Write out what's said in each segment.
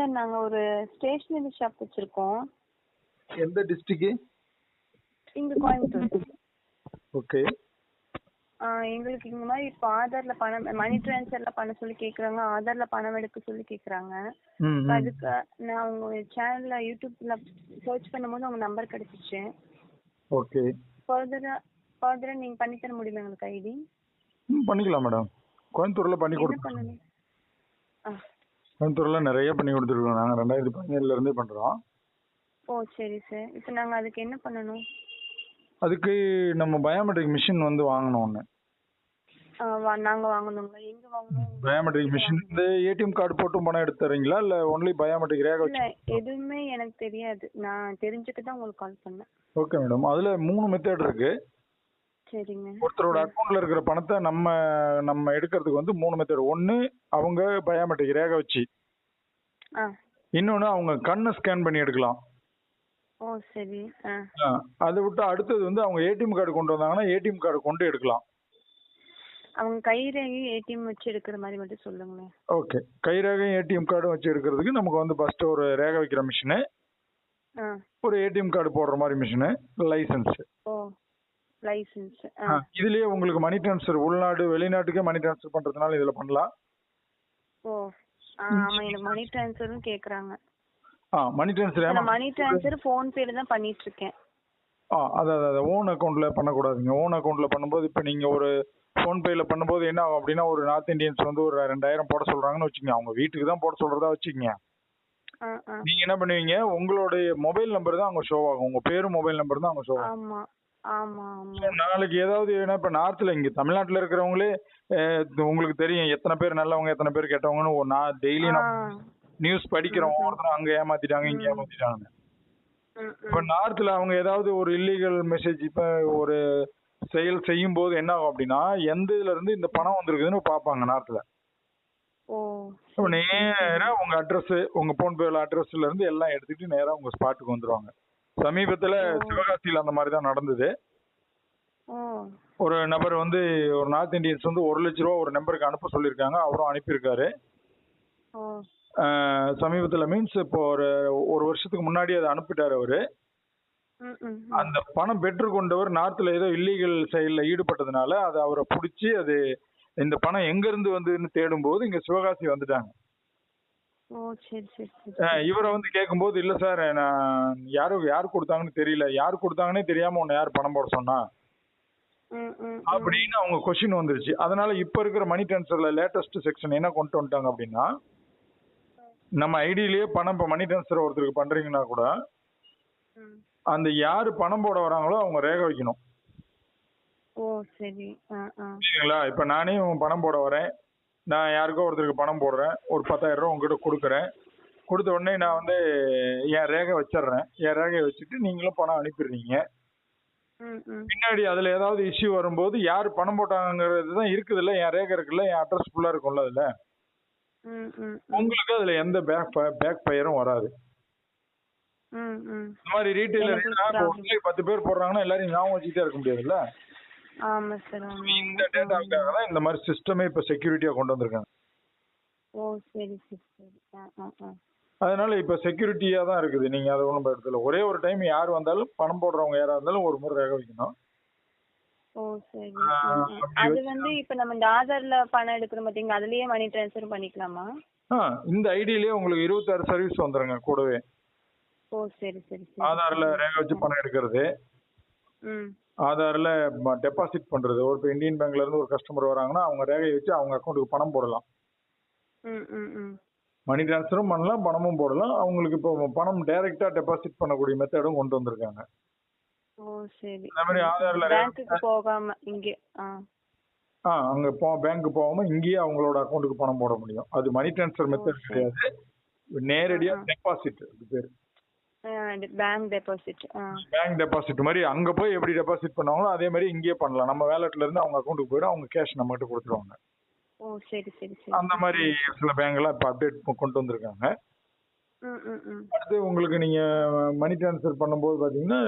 Sir நாங்க ஒரு stationery shop வச்சிருக்கோம். எந்த டிஸ்ட்ரிக்ட் இங்க கோயம்புத்தூர். ஓகே எங்களுக்கு இந்த மாதிரி இப்போ ஆதார்ல பணம் மணி ட்ரான்ஸ்ஃபர்ல பண்ண சொல்லி கேக்குறாங்க ஆதார்ல பணம் எடுக்க சொல்லி கேக்குறாங்க. அதுக்கு நான் உங்க சேனல்ல யூடியூப்ல சர்ச் பண்ணும்போது உங்க நம்பர் கிடைச்சிச்சு. ஓகே ஃபர்தரா ஃபர்தரா நீங்க பண்ணி தர முடியுமா எங்களுக்கு ஐடி? பண்ணிக்கலாம் மேடம் கோயம்புத்தூரில் பண்ணி கொடுப்போம். பண்ணணும் ஆ கோயம்புத்தூரில் நிறைய பண்ணி கொடுத்துருக்கோம். நாங்கள் ரெண்டாயிரத்தி பதினேழுலேருந்தே பண்ணுறோம் ஓ சரி சார். இப்போ நாங்க அதுக்கு என்ன பண்ணணும்? அதுக்கு நம்ம பயோமெட்ரிக் மிஷின் வந்து வாங்கணும் ஒன்று ஆ, வா- நாங்க வாங்கணுங்களா? எங்க வாங்கணும்? பயோமெட்ரிக் மிஷின் இந்த ஏடிஎம் கார்டு போட்டும் பணம் எடுத்து தரீங்களா? இல்லை ஒன்லி பயோமெட்ரிக் ரேக இல்ல வச்சு எதுவுமே எனக்கு தெரியாது. நான் தெரிஞ்சுக்க தான் உங்களுக்கு கால் பண்ணேன். ஓகே மேடம் அதில் மூணு மெத்தட் இருக்கு. சரிங்க. ஒருத்தரோட அக்கௌண்ட்ல இருக்கிற பணத்தை நம்ம நம்ம எடுக்கிறதுக்கு வந்து மூணு மெத்தட் ஒன்று அவங்க பயோமெட்ரிக் ரேக வச்சு. ஆ. இன்னொன்று அவங்க கண்ணை ஸ்கேன் பண்ணி எடுக்கலாம். ஓ சரி. அதை விட்டு அடுத்தது வந்து அவங்க ஏடிஎம் கார்டு கொண்டு வந்தாங்கன்னா ஏடிஎம் கார்டு கொண்டு எடுக்கலாம். அவங்க கைரேகை ஏடிஎம் வச்சு எடுக்கிற மாதிரி மட்டும் சொல்லுங்களேன். ஓகே. கைரேகையும் ஏடிஎம் கார்டும் வச்சு எடுக்கிறதுக்கு நமக்கு வந்து ஃபர்ஸ்ட் ஒரு ரேகை வைக்கிற மிஷினு ஒரு ஏடிஎம் கார்டு போடுற மாதிரி மிஷினு லைசன்ஸ் ஓ. லைசன்ஸ் இதுலயே உங்களுக்கு மணி ட்ரான்ஸ்ஃபர் உள்நாடு வெளிநாட்டுக்கே மணி ட்ரான்ஸ்ஃபர் பண்றதுனால இதுல பண்ணலாம். ஓ ஆமா எனக்கு மணி ட்ரான்ஸ்ஃபரும் கேக்குறாங்க. ஆ money transfer money transfer phone பேல தான் பண்ணிட்டு இருக்கேன் ஆ அதான் அதான் ஓன் அக்கௌண்ட்ல பண்ணக்கூடாதுங்க. ஓன் அக்கௌண்ட்ல பண்ணும்போது இப்போ நீங்க ஒரு ஃபோன்பேல பண்ணும்போது என்ன ஆகும் அப்படின்னா ஒரு நார்த் இந்தியன்ஸ் வந்து ஒரு ரெண்டாயிரம் போட சொல்றாங்கன்னு வச்சுக்கோங்க. அவங்க வீட்டுக்கு தான் போட சொல்றதா வச்சுக்கோங்க. நீங்க என்ன பண்ணுவீங்க? உங்களுடைய மொபைல் நம்பர் தான் அங்க ஷோ ஆகும். உங்க பேரும் மொபைல் நம்பர் தான் அங்க ஷோ ஆகும். ஆமா ஆமா. நாளைக்கு ஏதாவது ஏன்னா இப்போ நார்த்தில் இங்கே தமிழ்நாட்டில் இருக்கிறவங்களே உங்களுக்கு தெரியும் எத்தனை பேர் நல்லவங்க எத்தனை பேர் கெட்டவங்கன்னு ஒரு நான் டெய்லி நியூஸ் படிக்கிறோம் ஒருத்தர் அங்கே ஏமாத்திட்டாங்க இங்கே ஏமாத்திட்டாங்க இப்போ ம். நார்த்தில் அவங்க ஏதாவது ஒரு இல்லீகல் மெசேஜ் இப்போ ஒரு செயல் செய்யும் போது என்ன ஆகும் அப்படின்னா எந்த இதுல இருந்து இந்த பணம் வந்திருக்குதுன்னு ஓ இப்போ நேராக உங்க அட்ரஸ் உங்க போன் பேல அட்ரஸ்ல இருந்து எல்லாம் எடுத்துக்கிட்டு நேரா உங்க ஸ்பாட்டுக்கு வந்துருவாங்க. சமீபத்துல சிவகாசியில் அந்த மாதிரி தான் நடந்தது. ஒரு நபர் வந்து ஒரு நார்த் இந்தியன்ஸ் வந்து ஒரு லட்ச ரூபா ஒரு நம்பருக்கு அனுப்ப சொல்லியிருக்காங்க. அவரும் அனுப்பியிருக்காரு. சமீபத்துல மீன்ஸ் இப்போ ஒரு ஒரு வருஷத்துக்கு முன்னாடி அதை அனுப்பிட்டாரு அவரு. அந்த பணம் பெற்றுக்கொண்டவர் நார்த்ல ஏதோ இல்லீகல் செயல்ல ஈடுபட்டதுனால அதை அவரை பிடிச்சி அது இந்த பணம் எங்க இருந்து வந்ததுன்னு தேடும்போது இங்க சிவகாசி வந்துட்டாங்க ஓ சரி சரி சரி அஹ் இவரை வந்து கேட்கும்போது இல்ல சார் நான் யாரு யார் கொடுத்தாங்கன்னு தெரியல. யார் கொடுத்தாங்கன்னே தெரியாம உன்னை யார் பணம் போட சொன்னா. அப்படின்னு அவங்க கொஸ்டின் வந்துருச்சு. அதனால இப்ப இருக்கிற மணி ட்ரான்ஸ்ஃபர்ல லேட்டஸ்ட் செக்ஷன் என்ன கொண்டு வந்துட்டாங்க அப்படின்னா நம்ம ஐடியிலேயே பணம் இப்போ மணி ட்ரான்ஸ்ஃபர் ஒருத்தருக்கு பண்றீங்கன்னா கூட. அந்த யாரு பணம் போட வராங்களோ அவங்க ரேகை வைக்கணும். ஓ சரி. சரிங்களா இப்போ நானே பணம் போட வரேன். நான் யாருக்கோ ஒருத்தருக்கு பணம் போடுறேன். ஒரு பத்தாயிரம் ரூபா உங்ககிட்ட கொடுக்குறேன். கொடுத்த உடனே நான் வந்து என் ரேகை வச்சிடுறேன். என் ரேகையை வச்சுட்டு நீங்களும் பணம் அனுப்பிடுறீங்க. பின்னாடி அதில் ஏதாவது இஷ்யூ வரும்போது யார் பணம் போட்டாங்கிறது தான் இருக்குதுல்ல என் ரேகை இருக்குல்ல. என் அட்ரஸ் ஃபுல்லாக இருக்கும்ல அதில். உங்களுக்கு அதில் எந்த பேக் பேக் ஃபயரும் வராது. இந்த மாதிரி ரீட்டைலர் பத்து பேர் போடுறாங்கன்னா எல்லாரையும் ஞாபகம் வச்சுட்டே இருக்க முடியாதுல்ல. ஆமா சார் இந்த டேட்டாவுக்காக தான் இந்த மாதிரி சிஸ்டமே இப்போ செக்யூரிட்டியாக கொண்டு வந்திருக்காங்க. ஓ சரி சரி அதனால இப்போ செக்யூரிட்டியாக தான் இருக்குது. நீங்கள் அதை ஒன்றும் பயத்துல ஒரே ஒரு டைம் யார் வந்தாலும் பணம் போடுறவங்க யாராக இருந்தாலும் ஒரு முறை ரேகை வைக்கணும். ஓ சரி அது வந்து இப்ப நம்ம இந்த ஆதார்ல பணம் எடுக்கிறோம் பாத்தீங்களா? அதுலயே மணி ட்ரான்ஸ்ஃபர் பண்ணிக்கலாமா? இந்த ஐடியிலேயே உங்களுக்கு இருபத்தாறு சர்வீஸ் வந்துருங்க கூடவே. ஓ சரி சரி சரி. ஆதாரில் ரேகை வச்சு பணம் எடுக்கிறது. ம். ஆதாரில் டெபாசிட் பண்ணுறது ஒரு இப்போ இந்தியன் பேங்க்ல இருந்து ஒரு கஸ்டமர் வராங்கன்னா அவங்க ரேகையை வச்சு அவங்க அக்கௌண்ட்டுக்கு பணம் போடலாம். மணி ட்ரான்ஸ்ஃபரும் பண்ணலாம் பணமும் போடலாம். அவங்களுக்கு இப்போ பணம் டைரெக்டாக டெபாசிட் பண்ணக்கூடிய மெத்தடும் கொண்டு வந்திருக்காங்க. ஓ சரி. அதே மாதிரி ஆதார்ல பேங்க்குக்கு போகாம இங்கே ஆ. ஆ அங்கே போ பேங்க்கு போகாமல் இங்கேயே அவங்களோட அக்கௌண்ட்டுக்கு பணம் போட முடியும். அது மணி ட்ரான்ஸ்ஃபர் மெத்தட் கிடையாது. நேரடியாக டெபாசிட் அது பேர். பேங்க் டெபாசிட் பேங்க் டெபாசிட் மாதிரி அங்கே போய் எப்படி டெபாசிட் பண்ணுவாங்களோ அதே மாதிரி இங்கேயே பண்ணலாம். நம்ம வேலெட்ல இருந்து அவங்க அக்கௌண்ட்டுக்கு போயிடும். அவங்க கேஷ் நம்மகிட்ட கொடுத்துருவாங்க. ஓ சரி சரி சரி. அந்த மாதிரி சில பேங்க்லாம் இப்போ அப்டேட் கொண்டு வந்திருக்காங்க. அடுத்து உங்களுக்கு நீங்கள் மணி ட்ரான்ஸ்ஃபர் பண்ணும்போது பார்த்தீங்கன்னா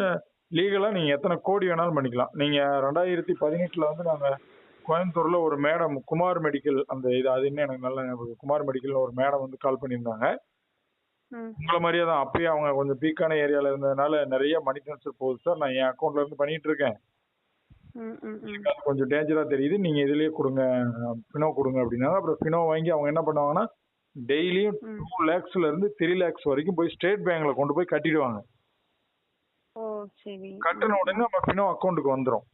லீகலாக நீங்கள் எத்தனை கோடி வேணாலும் பண்ணிக்கலாம். நீங்கள் ரெண்டாயிரத்தி பதினெட்டில் வந்து நாங்கள் கோயம்புத்தூரில் ஒரு மேடம் குமார் மெடிக்கல் அந்த இது அது இன்னும் எனக்கு நல்ல. குமார் மெடிக்கல்னு ஒரு மேடம் வந்து கால் பண்ணியிருந்தாங்க. உங்களை மாதிரியே தான். அப்பயே அவங்க கொஞ்சம் பீக்கான ஏரியால இருந்ததுனால நிறைய மணி ட்ரான்ஸ்ஃபர் போகுது சார். நான் என் அக்கௌண்ட்ல இருந்து பண்ணிட்டு இருக்கேன். அது கொஞ்சம் டேஞ்சரா தெரியுது. நீங்க இதுலயே கொடுங்க. பினோ கொடுங்க அப்படின்னா அப்புறம் பினோ வாங்கி அவங்க என்ன பண்ணுவாங்கன்னா டெய்லியும். டூ லேக்ஸ்ல இருந்து த்ரீ லேக்ஸ் வரைக்கும் போய் ஸ்டேட் பேங்க்ல கொண்டு போய் கட்டிடுவாங்க. கட்டின உடனே நம்ம பினோ அக்கௌண்ட்டுக்கு வந்துரும்.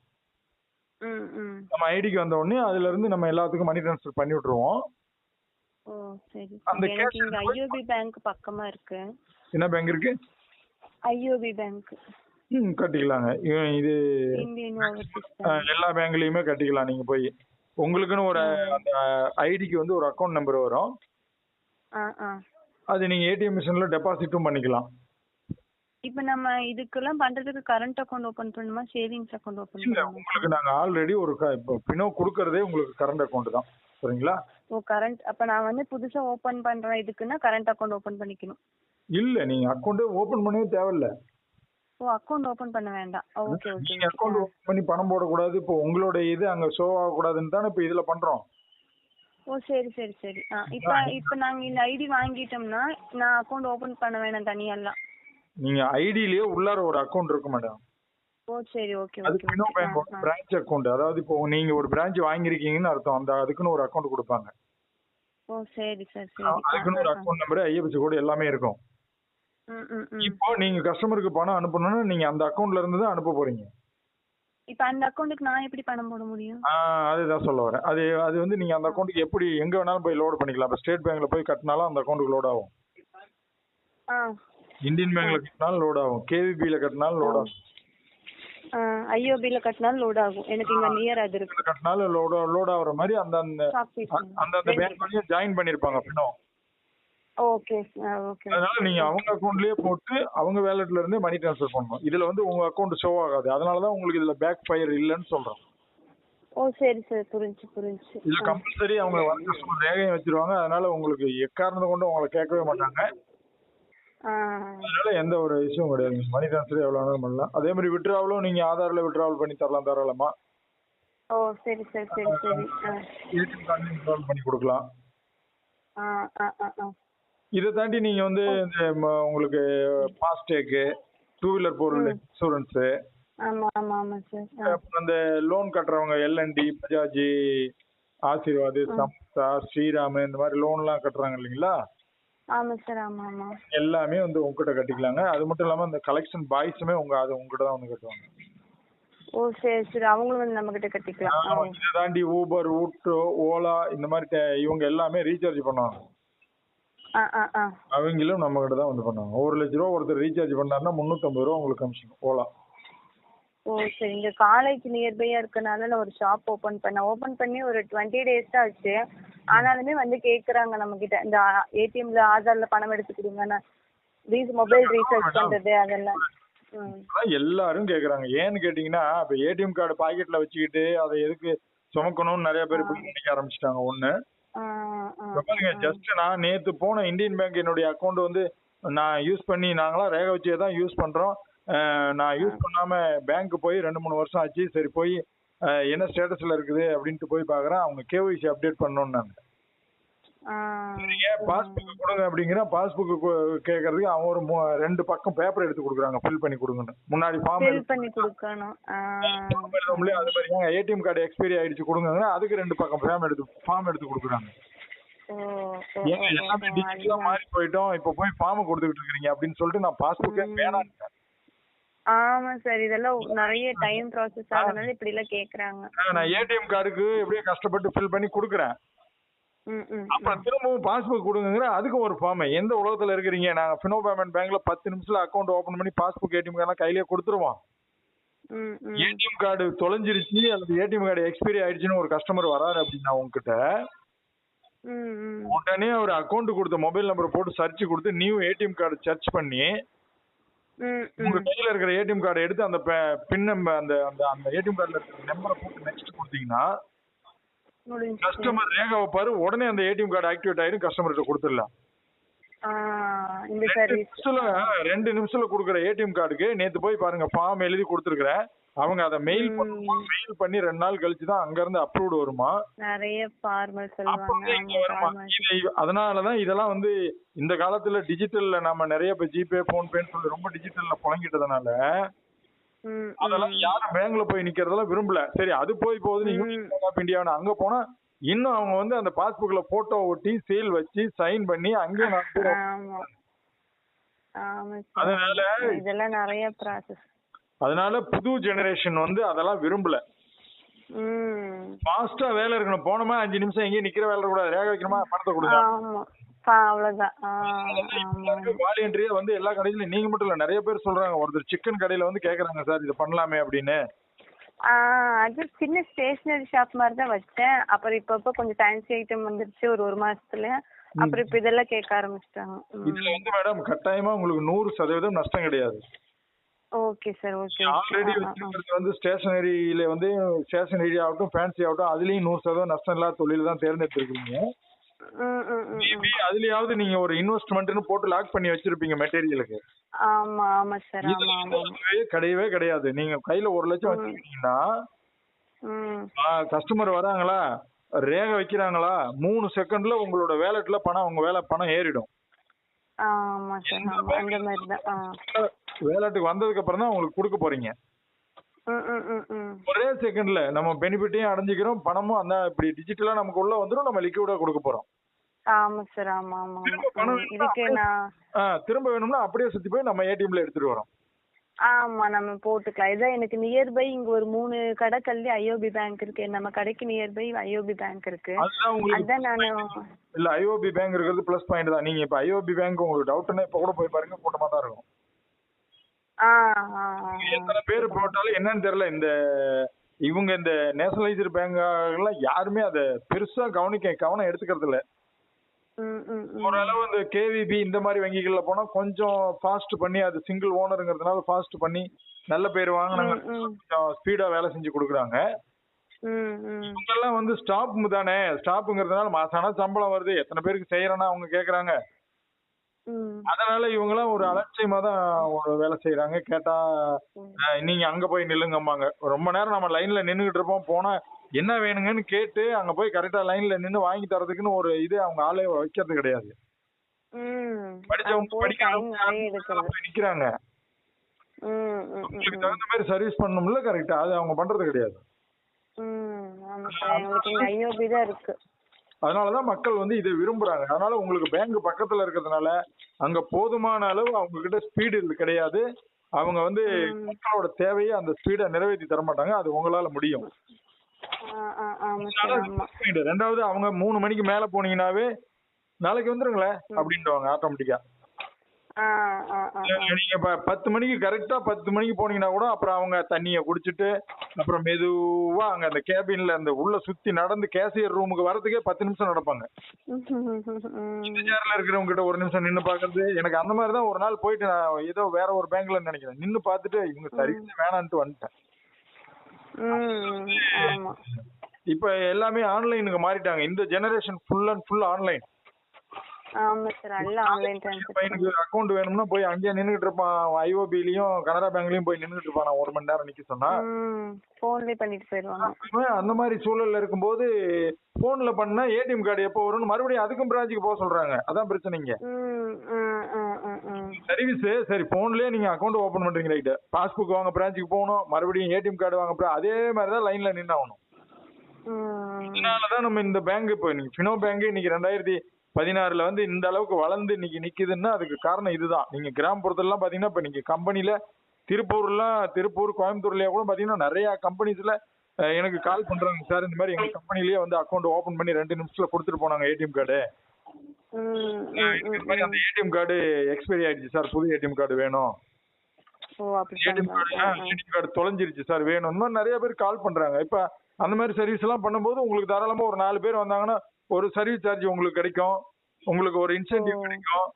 ம் ம். நம்ம ஐடிக்கு வந்த உடனே அதுல இருந்து நம்ம எல்லாத்துக்கும் மணி ட்ரான்ஸ்ஃபர் பண்ணி விட்டுருவோம். ஓ சரி. எனக்கு இங்க ஐஓபி பேங்க் பக்கமா இருக்கு. என்ன பேங்க் இருக்கு? ஐஓபி பேங்க் ம் கட்டிக்கலாங்க. இது எல்லா பேங்க்லயுமே கட்டிக்கலாம் நீங்க போய். உங்களுக்குன்னு ஒரு அந்த ஐடிக்கு வந்து ஒரு அக்கௌண்ட் நம்பர் வரும். அது நீங்க ஏடிஎம் மிஷின்ல டெபாசிட்டும் பண்ணிக்கலாம். இப்போ நம்ம இதுக்கெல்லாம் பண்றதுக்கு கரண்ட் அக்கௌண்ட் ஓபன் பண்ணுமா சேவிங்ஸ் அக்கௌண்ட் ஓபன் பண்ணுமா உங்களுக்கு நாங்க ஆல்ரெடி ஒரு இப்போ பினோ கொடுக்கறதே உங்களுக்கு கரண்ட் அக்கௌண்ட் தான். சரிங்களா ஓ கரண்ட் அப்ப நான் வந்து புதுசா ஓபன் பண்றேன் இதுக்குன்னா கரண்ட் அக்கௌண்ட் ஓபன் பண்ணிக்கணும். இல்ல நீங்க அக்கௌண்ட் ஓபன் பண்ணவே தேவையில்ல. ஓ அக்கௌண்ட் ஓபன் பண்ண வேண்டாம். ஓகே ஓகே நீங்க அக்கௌண்ட் ஓபன் பண்ணி பணம் போடக்கூடாது. இப்போ உங்களோட இது அங்க ஷோ ஆகக்கூடாதுன்னு தானே இப்போ இதுல பண்றோம். ஓ சரி சரி சரி. இப்போ இப்போ நாங்க இந்த ஐடி வாங்கிட்டோம்னா நான் அக்கௌண்ட் ஓபன் பண்ண வேணாம் தனியாலாம் நீங்க ஐடிலயே உள்ளார ஒரு அக்கௌண்ட் இருக்கு மேடம் ஓ சரி ஓகே அது ஓகே. பிரான்ச் அக்கௌண்ட் அதாவது இப்போ நீங்க ஒரு பிரான்ச் வாங்கிருக்கீங்கன்னு அர்த்தம். அந்த அதுக்குன்னு ஒரு அக்கௌண்ட் கொடுப்பாங்க. ஓ சரி சரி சரி. அதுக்குன்னு ஒரு அக்கௌண்ட் நம்பர் ஐஎஃப்சி கோடு எல்லாமே இருக்கும். இப்போ நீங்க கஸ்டமருக்கு பணம் அனுப்பணும்னா நீங்க அந்த அக்கௌண்ட்ல இருந்து தான் அனுப்ப போறீங்க. இப்போ அந்த அக்கௌண்ட்டுக்கு நான் எப்படி பணம் போட முடியும்? அதுதான் சொல்ல வரேன். அது அது வந்து நீங்க அந்த அக்கௌண்ட்டுக்கு எப்படி எங்க வேணாலும் போய் லோட் பண்ணிக்கலாம். இப்போ ஸ்டேட் பேங்க்ல போய் கட்டினாலும் அந்த அக்கௌண்ட்டுக்கு லோட் ஆகும். இந்தியன் பேங்க்ல கட்டினாலும் லோட் ஆகும். கேவிபில கட்டினாலும் லோட் ஆகும். ஐஓபியில் கட்டினாலும் லோட் ஆகும். எனக்கு இங்க நியர் அது இருக்கு. கட்டினாலும் லோட் லோட் ஆகுற மாதிரி அந்த அந்த அந்த அந்த பேங்க்லயும் ஜாயின் பண்ணிருப்பாங்க பின்னோ. ஓகே ஓகே அதனால நீங்க அவங்க அக்கௌண்ட்லயே போட்டு அவங்க வேலட்ல இருந்தே மணி ட்ரான்ஸ்ஃபர் பண்ணணும். இதுல வந்து உங்க அக்கௌண்ட் ஷோ ஆகாது. அதனால தான் உங்களுக்கு இதுல பேக் ஃபயர் இல்லைன்னு சொல்றேன் ஓ சரி சரி. புரிஞ்சு புரிஞ்சு. இதுல கம்பல்சரி அவங்க கஸ்டமர் ரேகையும் வச்சிருவாங்க. அதனால உங்களுக்கு எக்காரணத்தை கொண்டு உங்களை கேட்கவே மாட்டாங்க. அதனால எந்த ஒரு இஷ்யூவும் கிடையாது. மணி ட்ரான்ஸ்ஃபர் எவ்வளவு வேணாலும் பண்ணலாம். அதே மாதிரி விட்ராவலும் நீங்க ஆதார்ல விட்ராவல் பண்ணி தரலாம் தாராளமா. ஓ சரி சரி சரி சரி. ஏடிஎம் கார்டு விட்ராவல் பண்ணி கொடுக்கலாம். இதை தாண்டி நீங்க வந்து இந்த உங்களுக்கு ஃபாஸ்டேக்கு two wheeler four wheeler insurance அந்த loan கட்டுறவங்க L N T Bajaj Ashirvad Samastha Shriram இந்த மாதிரி லோன்லாம் கட்டுறாங்க இல்லைங்களா? ஆமா சார் ஆமா ஆமா. எல்லாமே வந்து உங்ககிட்ட கட்டிக்கலாங்க. அது மட்டும் இல்லாம இந்த கலெக்ஷன் பாய்ஸுமே உங்க அது உங்ககிட்ட தான் வந்து கட்டுவாங்க. ஓ சரி சரி. அவங்களும் வந்து நம்ம கிட்ட கட்டிக்கலாம். இதை தாண்டி ஊபர் ஊட்டோ ஓலா இந்த மாதிரி டே- இவங்க எல்லாமே ரீசார்ஜ் பண்ணுவாங்க. ஆ ஆ ஆ. அவங்களும் நம்ம கிட்ட தான் வந்து பண்ணுவாங்க. ஒரு லட்ச ரூபா ஒருத்தர் ரீசார்ஜ் பண்ணாருன்னா முந்நூற்றம்பது ரூபா உங்களுக்கு கமிஷன் ஓலா ஓ சரி. இங்க காலேஜ் நியர்பையா இருக்கனால நான் ஒரு ஷாப் ஓபன் பண்ணேன் ஓபன் பண்ணி ஒரு டுவெண்ட்டி டேஸ் தான் ஆச்சு. ஆனாலுமே வந்து கேக்குறாங்க நம்ம கிட்ட இந்த ஏடிஎம்ல ஆதார்ல பணம் எடுத்து கொடுங்க ரீஸ் மொபைல் ரீசார்ஜ் பண்றது அதெல்லாம் எல்லாரும் கேக்குறாங்க. ஏன்னு கேட்டீங்கன்னா இப்ப ஏடிஎம் கார்டு பாக்கெட்ல வச்சுக்கிட்டு அதை எதுக்கு சுமக்கணும்னு நிறைய பேர் நினைக்க ஆரம்பிச்சிட்டாங்க. ஒண்ணு. ஜஸ்ட் நான் நேத்து போன இந்தியன் பேங்க் என்னுடைய அக்கௌண்ட் வந்து நான் யூஸ் பண்ணி நாங்களாம் ரேக வச்சே தான் யூஸ் பண்றோம். நான் யூஸ் பண்ணாம பேங்க் போய் ரெண்டு மூணு வருஷம் ஆச்சு. சரி போய் என்ன ஸ்டேட்டஸ்ல இருக்குது அப்படின்ட்டு போய் பாக்குறேன் அவங்க கேஒய்சி அப்டேட் பண்ணணும்னாங்க ஏன் பாஸ்புக் கொடுங்க அப்படிங்கிற பாஸ்புக் கேட்கறதுக்கு அவங்க ஒரு ரெண்டு பக்கம் பேப்பர் எடுத்து கொடுக்குறாங்க. ஃபில் பண்ணி கொடுங்கன்னு. முன்னாடி ஃபார்ம் ஃபில் பண்ணி கொடுக்கணும். அது மாதிரி. ஏடிஎம் கார்டு எக்ஸ்பைரி ஆயிடுச்சு கொடுங்க அதுக்கு ரெண்டு பக்கம் ஃபார்ம் எடுத்து ஃபார்ம் எடுத்து கொடுக்குறாங்க. ஏங்க எல்லாமே டிஜிட்டலா. மாறி போயிட்டோம். இப்போ போய் ஃபார்ம் கொடுத்துக்கிட்டு இருக்கீங்க அப்படின்னு சொல்லிட்டு நான் பாஸ்புக்கே வேணாம் ஆமா சார் இதெல்லாம் நிறைய டைம் ப்ராசஸ் ஆகுறதுனால இப்படி எல்லாம் கேக்குறாங்க நான் ஏடிஎம் கார்டுக்கு எப்படியே கஷ்டப்பட்டு ஃபில் பண்ணி கொடுக்குறேன். அப்புறம் திரும்பவும் பாஸ்புக் கொடுங்கிற அதுக்கும் ஒரு ஃபார்ம் எந்த உலகத்துல இருக்கிறீங்க? நாங்க ஃபினோ பேமெண்ட் பேங்க்ல பத்து நிமிஷத்துல அக்கௌண்ட் ஓபன் பண்ணி பாஸ்புக் ஏடிஎம் கார்டெல்லாம் கையிலேயே கொடுத்துருவோம். ஏடிஎம் கார்டு தொலைஞ்சிருச்சு அல்லது ஏடிஎம் கார்டு எக்ஸ்பைரி ஆயிடுச்சுன்னு ஒரு கஸ்டமர் வராரு அப்படின்னா உங்ககிட்ட உடனே ஒரு அக்கௌண்ட் கொடுத்த மொபைல் நம்பர் போட்டு சர்ச் கொடுத்து நியூ ஏடிஎம் கார்டு சர்ச் பண்ணி உங்க கையில இருக்கிற ஏடிஎம் கார்டை எடுத்து அந்த பின் நம்பர் அந்த அந்த அந்த ஏடிஎம் கார்டுல இருக்கிற நம்பரை போட்டு நெக்ஸ்ட் கொடுத்தீங்கன்னா கஸ்டமர் ரேகா வைப்பாரு உடனே அந்த ஏடிஎம் கார்டு ஆக்டிவேட் ஆயிடும் கஸ்டமர்கிட்ட கொடுத்துடலாம். ரெண்டு நிமிஷத்துல ரெண்டு நிமிஷத்துல கொடுக்குற ஏடிஎம் கார்டுக்கு நேத்து போய் பாருங்க ஃபார்ம் எழுதி கொடுத்துருக்கிறேன். அவங்க அதை மெயில் பண்ணுமா? மெயில் பண்ணி ரெண்டு நாள் கழிச்சு தான் அங்க இருந்து அப்ரூவ்டு வருமா? நிறைய ஃபார்மல் சொல்லுவாங்க. இது அதனாலதான் இதெல்லாம் வந்து இந்த காலத்துல டிஜிட்டல்ல நம்ம நிறைய இப்ப ஜிபே போன்பேன்னு சொல்லி ரொம்ப டிஜிட்டல்ல புழங்கிட்டதுனால அதெல்லாம். யாரும் பேங்க்ல போய் நிக்கிறதெல்லாம் விரும்பல. சரி அது போய் போகுது. யூனியன் ஆஃப் இந்தியான்னு அங்க போனா இன்னும் அவங்க வந்து அந்த பாஸ்புக்ல போட்டோ ஒட்டி சீல் வச்சு சைன் பண்ணி அங்கேயே. அதனால இதெல்லாம் நிறைய ப்ராசஸ் அதனால புது ஜெனரேஷன் வந்து அதெல்லாம் விரும்பல. ஃபாஸ்டா வேலை இருக்கணும். போனோமா அஞ்சு நிமிஷம் எங்கேயும் நிக்கிற வேலை இருக்கக்கூடாது. ரேக வைக்கணுமா? பணத்தை கொடுங்க. வாலியன்ட்ரியா வந்து எல்லா கடையிலும் நீங்க மட்டும் இல்ல நிறைய பேர் சொல்றாங்க. ஒருத்தர் சிக்கன் கடையில வந்து கேக்குறாங்க சார் இதை பண்ணலாமே அப்படின்னு. அது சின்ன ஸ்டேஷனரி ஷாப் மாதிரி தான் வச்சேன். அப்புறம் இப்ப இப்ப கொஞ்சம் ஃபேன்சி ஐட்டம் வந்துருச்சு ஒரு ஒரு மாசத்துல. அப்புறம் இப்ப இதெல்லாம் கேட்க ஆரம்பிச்சிட்டாங்க. இதுல வந்து மேடம் கட்டாயமா உங்களுக்கு நூறு சதவீதம் நஷ்டம் கிடையாது. ஓகே சார் ஓகே ஆல்ரெடி வச்சிருக்கிறது வந்து ஸ்டேஷனரியில வந்து ஸ்டேஷனரி ஆகட்டும் ஃபேன்சி ஆகட்டும் அதுலயும் நூறு சதவீதம் நஷ்டம் இல்லாத தொழில் தான் தேர்ந்தெடுத்திருக்கீங்க. மேபி அதுலயாவது நீங்க ஒரு இன்வெஸ்ட்மெண்ட்னு போட்டு லாக் பண்ணி வச்சிருப்பீங்க மெட்டீரியலுக்கு ஆமா ஆமா சார் கிடையவே கிடையாது. நீங்க கையில ஒரு லட்சம் வச்சிருக்கீங்கன்னா கஸ்டமர் வராங்களா? ரேக வைக்கிறாங்களா? மூணு செகண்ட்ல உங்களோட வேலெட்ல பணம் உங்க வேலை பணம் ஏறிடும். வேலெட்டுக்கு வந்ததுக்கு அப்புறம் தான் உங்களுக்கு கொடுக்க போறீங்க. ஒரே செகண்ட்ல நம்ம பெனிஃபிட்டையும் அடைஞ்சிக்கிறோம் பணமும் அந்த இப்படி டிஜிட்டலா நமக்கு உள்ள வந்துடும் நம்ம லிக்விடா கொடுக்க போறோம். ஆமா சார் ஆமா ஆமா இதுக்கு நான் திரும்ப வேணும்னா அப்படியே சுத்தி போய் நம்ம ஏடிஎம்ல எடுத்துட்டு வரோம். ஆமா நம்ம போட்டுக்கலாம். இதான் எனக்கு நியர்பை இங்க ஒரு மூணு கடை தள்ளி ஐஓபி பேங்க் இருக்கு. நம்ம கடைக்கு நியர்பை ஐஓபி பேங்க் இருக்கு. அதான் நானு இல்ல ஐஓபி பேங்க் இருக்கிறது ப்ளஸ் பாயிண்ட் தான். நீங்க இப்ப ஐஓபி பேங்க் உங்களுக்கு டவுட்னா இப்ப கூட போய் பாருங்க கூட்டமா தான் இருக்கும். எத்தனை பேர் போட்டாலும் என்னன்னு தெரியல இந்த இவங்க இந்த நேஷனலைஸ்டு பேங்க் எல்லாம் யாருமே அதை பெருசா கவனிக்க கவனம் எடுத்துக்கிறது இல்ல ஓரளவு இந்த கேவிபி இந்த மாதிரி வங்கிகள்ல போனா கொஞ்சம் ஃபாஸ்ட் பண்ணி அது சிங்கிள் ஓனருங்கிறதுனால ஃபாஸ்ட் பண்ணி நல்ல பேர் வாங்கினாங்க. கொஞ்சம் ஸ்பீடா வேலை செஞ்சு கொடுக்குறாங்க. இவங்கெல்லாம் வந்து ஸ்டாப் தானே. ஸ்டாப்புங்கிறதுனால மாசான சம்பளம் வருது. எத்தனை பேருக்கு செய்யறேன்னா அவங்க கேக்குறாங்க. அதனால இவங்கெல்லாம் ஒரு அலட்சியமா தான் ஒரு வேலை செய்யறாங்க கேட்டா நீங்க அங்க போய் நில்லுங்கம்பாங்க. ரொம்ப நேரம் நம்ம லைன்ல நின்னுகிட்டு இருப்போம். போனா என்ன வேணுங்கன்னு கேட்டு அங்க போய் கரெக்டா லைன்ல நின்னு வாங்கி தரதுக்குன்னு ஒரு இது அவங்க ஆளே வைக்கிறது கிடையாது. படிச்சவங்க நிக்கிறாங்க. உங்களுக்கு தகுந்த மாதிரி சர்வீஸ் பண்ணணும்ல கரெக்டா அது அவங்க பண்றது கிடையாது. இருக்கு. அதனாலதான் மக்கள் வந்து இதை விரும்புறாங்க. அதனால உங்களுக்கு பேங்க் பக்கத்துல இருக்கிறதுனால அங்க போதுமான அளவு அவங்க கிட்ட ஸ்பீடு கிடையாது. அவங்க வந்து மக்களோட தேவையை அந்த ஸ்பீடை நிறைவேற்றி தர மாட்டாங்க அது உங்களால முடியும். ரெண்டாவது அவங்க மூணு மணிக்கு மேல போனீங்கன்னாவே நாளைக்கு வந்துருங்களேன் அப்படின்ட்டுவாங்க ஆட்டோமேட்டிக்கா நீங்க இப்ப பத்து மணிக்கு கரெக்டா பத்து மணிக்கு போனீங்கன்னா கூட அப்புறம் அவங்க தண்ணிய குடிச்சிட்டு அப்புறம் மெதுவா அங்க அந்த கேபின்ல அந்த உள்ள சுத்தி நடந்து கேசியர் ரூமுக்கு வரதுக்கே பத்து நிமிஷம் நடப்பாங்க. சேர்ல இருக்கிறவங்க கிட்ட ஒரு நிமிஷம் நின்னு பாக்குறது. எனக்கு அந்த மாதிரி தான் ஒரு நாள் போயிட்டு நான் ஏதோ வேற ஒரு பேங்க்ல நினைக்கிறேன். நின்னு பார்த்துட்டு இவங்க சர்வீஸ் வேணான்ட்டு வந்துட்டேன். இப்ப எல்லாமே ஆன்லைனுக்கு மாறிட்டாங்க. இந்த generation full and full online ஆமா சார் எல்லாம் ஆன்லைன் பையனுக்கு அக்கௌண்ட் வேணும்னா போய் அங்கேயே நின்னுகிட்டு இருப்பான். ஐஓபிலையும் கனரா பேங்க்லயும் போய் நின்னுகிட்டு இருப்பான். நான் ஒரு மணி நேரம் நிக்க சொன்னா. பண்ணிட்டு அந்த மாதிரி சூழல்ல இருக்கும்போது போன்ல பண்ணா ஏடிஎம் கார்டு எப்போ வரும்னு மறுபடியும் அதுக்கும் பிரான்ச்சுக்கு போக சொல்றாங்க. அதான் பிரச்சனைங்க சர்வீஸ் சரி போன்லயே நீங்க அக்கௌண்ட் ஓபன் பண்றீங்க ரைட் பாஸ்புக் வாங்க பிரான்ச்சுக்கு போகணும். மறுபடியும் ஏடிஎம் கார்டு வாங்க அதே மாதிரி தான் லைன்ல நின்று ஆகணும் இதனாலதான் நம்ம இந்த பேங்க் இப்போ இன்னைக்கு ஃபினோ பேங்க் இன்னைக்கு ரெண்டாயிரத்தி பதினாறுல வந்து இந்த அளவுக்கு வளர்ந்து இன்னைக்கு நிக்குதுன்னா அதுக்கு காரணம் இதுதான். நீங்க கிராமப்புறத்துலலாம் பாத்தீங்கன்னா இப்ப நீங்க கம்பெனில திருப்பூர்லாம் திருப்பூர் கோயம்புத்தூர்லயே கூட பாத்தீங்கன்னா நிறைய கம்பெனிஸ்ல எனக்கு கால் பண்றாங்க. சார் இந்த மாதிரி எங்க கம்பெனிலேயே வந்து அக்கௌண்ட் ஓபன் பண்ணி ரெண்டு நிமிஷத்துல கொடுத்துட்டு போனாங்க ஏடிஎம் கார்டு. மாதிரி அந்த ஏடிஎம் கார்டு எக்ஸ்பைரி ஆயிடுச்சு சார். புது ஏடிஎம் கார்டு வேணும். ஏடிஎம் கார்டு ஏடிஎம் கார்டு தொலைஞ்சிருச்சு சார். வேணும் இந்த மாதிரி நிறைய பேர் கால் பண்றாங்க. இப்ப அந்த மாதிரி சர்வீஸ் எல்லாம் பண்ணும்போது உங்களுக்கு தாராளமா ஒரு நாலு பேர் வந்தாங்கன்னா ஒரு சர்வீஸ் சார்ஜ் உங்களுக்கு கிடைக்கும். உங்களுக்கு ஒரு இன்சென்டிவ் கிடைக்கும்.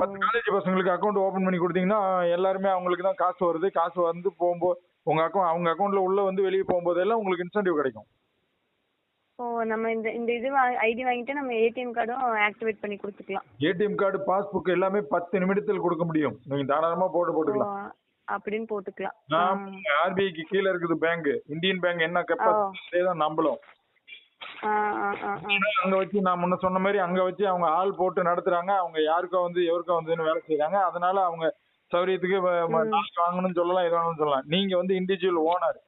பத்து காலேஜ் பசங்களுக்கு அக்கௌண்ட் ஓபன் பண்ணி கொடுத்தீங்கன்னா எல்லாருமே அவங்களுக்கு தான் காசு வருது. காசு வந்து போகும்போது உங்க அக்கௌண்ட் அவங்க அக்கௌண்ட்ல உள்ள வந்து வெளியே போகும்போது எல்லாம் உங்களுக்கு இன்சென்டிவ் கிடைக்கும். ஓ நம்ம இந்த இந்த இது ஐடி வாங்கிட்டு நம்ம ஏடிஎம் கார்டும் ஆக்டிவேட் பண்ணி கொடுத்துக்கலாம். ஏடிஎம் கார்டு பாஸ்புக் எல்லாமே பத்து நிமிடத்தில் கொடுக்க முடியும். நீங்க தாராளமா போட்டு போட்டுக்கலாம். அப்படின்னு போட்டுக்கலாம். ஆர்பிஐக்கு கீழ இருக்குது பேங்க் இந்தியன் பேங்க் என்ன கெப்பாசிட்டி தான் நம்மளும் அங்க வச்சு நான் முன்ன சொன்ன மாதிரி அங்க வச்சு அவங்க ஆள் போட்டு நடத்துறாங்க. அவங்க யாருக்கோ வந்து எவருக்கோ வந்துன்னு வேலை செய்றாங்க. அதனால அவங்க சௌரியத்துக்கு வாங்கணும்னு சொல்லலாம் இது வாங்கணும்னு சொல்லலாம். நீங்க வந்து இண்டிவிஜுவல் ஓனர்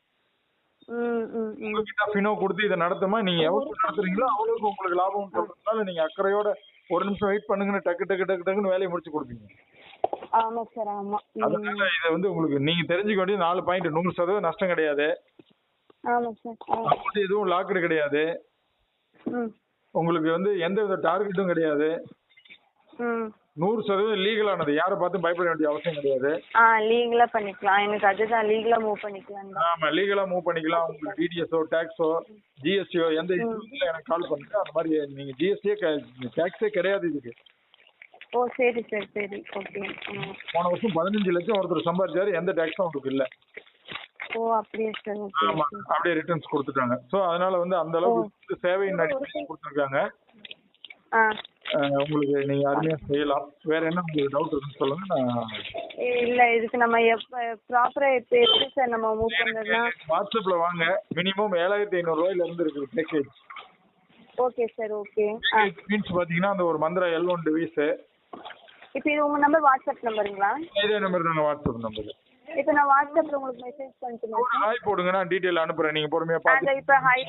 உங்ககிட்ட ஃபினோ கொடுத்து இதை நடத்துமா? நீங்க எவ்வளவு நடத்துறீங்களோ அவ்வளவுக்கு உங்களுக்கு லாபம் சொல்றதுனால நீங்க அக்கறையோட ஒரு நிமிஷம் வெயிட் பண்ணுங்கன்னு டக்கு டக்கு டக்கு டக்குன்னு வேலையை முடிச்சு கொடுப்பீங்க. ஆமா சார் ஆமா. அதனால இதை வந்து உங்களுக்கு நீங்க தெரிஞ்சுக்க வேண்டிய நாலு பாயிண்ட் நூறு சதவீதம் நஷ்டம் கிடையாது. ஆமா சார் ஆ அமௌண்ட் எதுவும் லாக்கடு கிடையாது. உங்களுக்கு வந்து எந்த வித டார்கெட்டும் கிடையாது. நூறு சதவீதம் லீகலானது யாரை பார்த்தும் பயப்பட வேண்டிய அவசியம் கிடையாது. ஆ லீகலா பண்ணிக்கலாம். எனக்கு அதுதான் லீகலா மூவ் பண்ணிக்கலாம் ஆமா லீகலா மூவ் பண்ணிக்கலாம். உங்களுக்கு டிடிஎஸ்ஓ டாக்ஸோ ஜிஎஸ்டியோ எந்த இஷ்யூஸ்ல எனக்கு கால் பண்ணுங்க. அந்த மாதிரி நீங்க ஜிஎஸ்டியே டாக்ஸே கிடையாது இதுக்கு. ஓ சரி சார் சரி. ஓகே போன வருஷம் பதினஞ்சு லட்சம் ஒருத்தர் சம்பாதிச்சாரு. எந்த டாக்ஸும் உங்களுக்கு இல்ல. ஓ அப்படியே சார் ஆமா அப்படியே ரிட்டர்ன்ஸ் கொடுத்துட்டாங்க. சோ அதனால வந்து அந்த அளவுக்கு சேவையின் அடிப்படையில் கொடுத்துருக்காங்க. உங்களுக்கு நீங்க அருமையா செய்யலாம். வேற என்ன உங்களுக்கு டவுட் இருக்குன்னு சொல்லுங்க நான் இல்ல இதுக்கு நம்ம எப்ப ப்ராப்பரா எப்ப எப்படி சார் நம்ம மூவ் பண்றதுன்னா? வாட்ஸ்அப்ல வாங்க. மினிமம் ஏழாயிரத்தி ஐநூறு ரூபாயில இருந்து இருக்குது package okay sir okay means பாத்தீங்கன்னா அந்த ஒரு மந்திரா எல் ஒன் டிவைஸ் இப்போ இது உங்க நம்பர் வாட்ஸ்அப் நம்பருங்களா இதே நம்பர் தாங்க வாட்ஸ்அப் நம்பர் இப்போ நான் வாட்ஸ்அப்ல உங்களுக்கு மெசேஜ் பண்ணிட்டுமா ஹாய் போடுங்க நான் டீட்டெயில் அனுப்புறேன். நீங்க பொறுமையா பார்த்து இப்போ ஹாய்